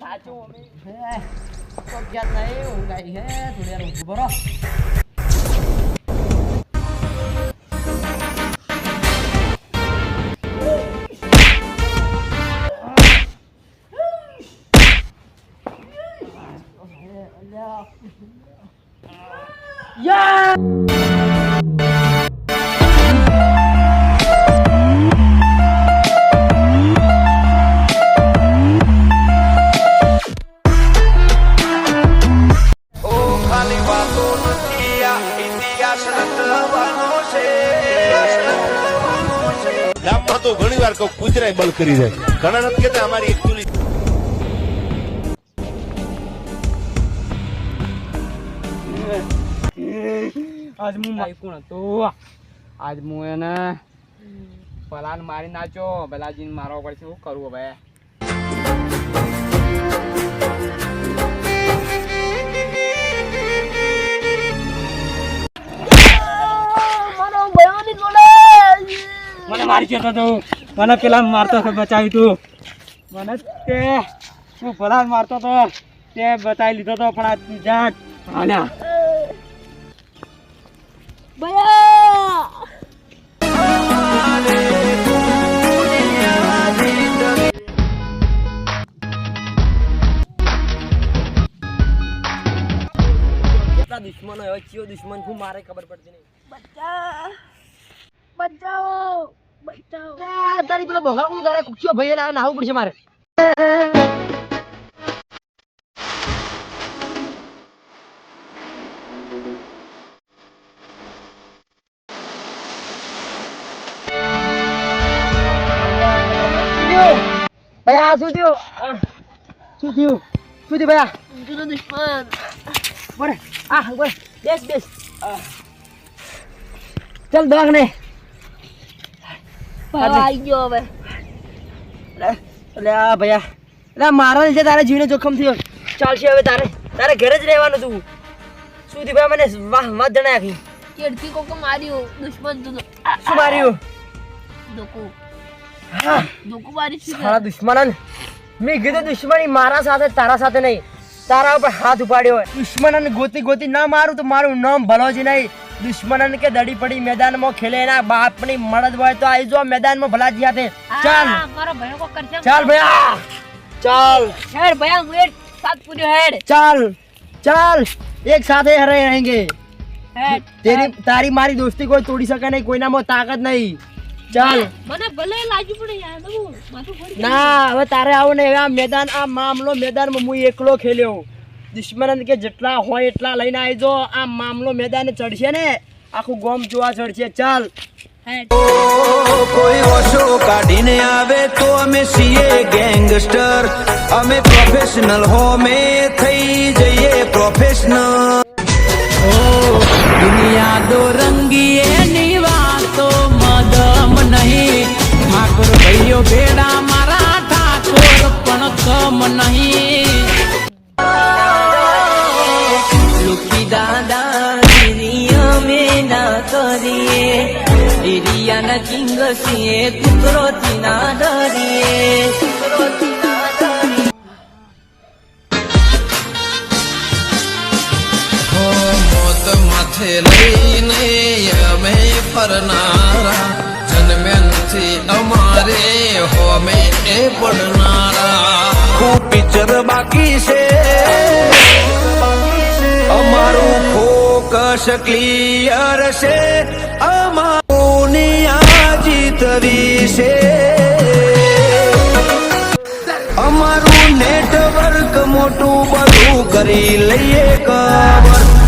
થાચું અમે. હે કબજિયાત નહીં ઊંઘ આવી હે થોડી વાર ઊંઘી બરો તો ઘણી વાર કોઈ કૂતરાય બલ કરી જાય ઘણા નથી કેતા અમારી એકચ્યુઅલી આજ હું માયકું હતો? આજ હું એને પલાન મારી નાખ્યો બલાજીને મારવો પડશે શું કરવું હવે? મને મારી જતો તું મને પેલા મારતો હતો બચાવી તું. મને તે હું પલાન મારતો તો તે બતાવી લીધો તો પણ આ તું જાત આલ્યા. દુશ્મનો હવે કયો દુશ્મન શું મારે ખબર પડતી નહીં. તારી પેલો ભોગા તારે કુક્ષો ભાઈ ના નાવું પડશે મારે. ભાઈ આ શું થયું? આ, શું થયું? શું થયું ભાઈ આ? બોલે આ બોલે બેસ બેસ. ચાલ દવાખ ને એટલે આ ભયા. એટલે મારા લીધે તારે જીવને જોખમ થયો. ચાલશે હવે તારે. તારે ઘરે જ રહેવાનું તું. શું થયું ભાઈ મને વાહ વાત જણાય આખી. માર્યું દુશ્મન તું શું માર્યું? ધોકો. હા. ધોકો મારી છે સારા દુશ્મન મેં કીધું દુશ્મની મારા સાથે તારા સાથે નહીં. તારા ઉપર હાથ ઉપાડ્યો દુશ્મન દુશ્મનને ગોતી ગોતી ના મારું તો મારું નામ ભલો જ નહીં. દુશ્મનન કે દડી પડી મેદાનમાં ખેલે એના બાપની મળદ હોય તો આવી જો મેદાનમાં ભલાજી હાથે. ચાલ. મારો ભાઈ કો કરશે. ચાલ ભૈયા. ચાલ. હેડ ભયા હું સાત પૂર્યો હેડ. ચાલ. ચાલ. એક સાથે હરે રહેંગે. તેરી તારી મારી દોસ્તી કોઈ તોડી શકે નહીં કોઈનામાં તાકાત નહીં. ચાલ. મને ભલે લાગ્યું પણ યાર હું માથું ના હવે તારે આવું ને આ મેદાન આ મામલો મેદાનમાં હું એકલો ખેલ્યો. દુશ્મન કે જેટલા હોય એટલા લઈને આવી જો આ મામલો મેદાને ચડશે ને? આખું ગોમ જોવા ચડશે. ચાલ. કોઈ ઓછો કાઢીને આવે તો અમે સીએ ગેંગસ્ટર. અમે પ્રોફેશનલ હો અમે થઈ જઈએ પ્રોફેશનલ કમ નહીં. લુકી દાદા અમે ના કરીએ. એરિયાના કિંગ છીએ કુતરોથી ના ડરીએ. મોત માથે લઈને અમે ફરનારા. જન્મ્યાથી અમારે હોમે એ પડનારા. પિક્ચર બાકી છે. અમારું ફોકસ ક્લિયર છે. અમારું જીતવી છે અમારું નેટવર્ક મોટું બધું કરી લઈએ કવર.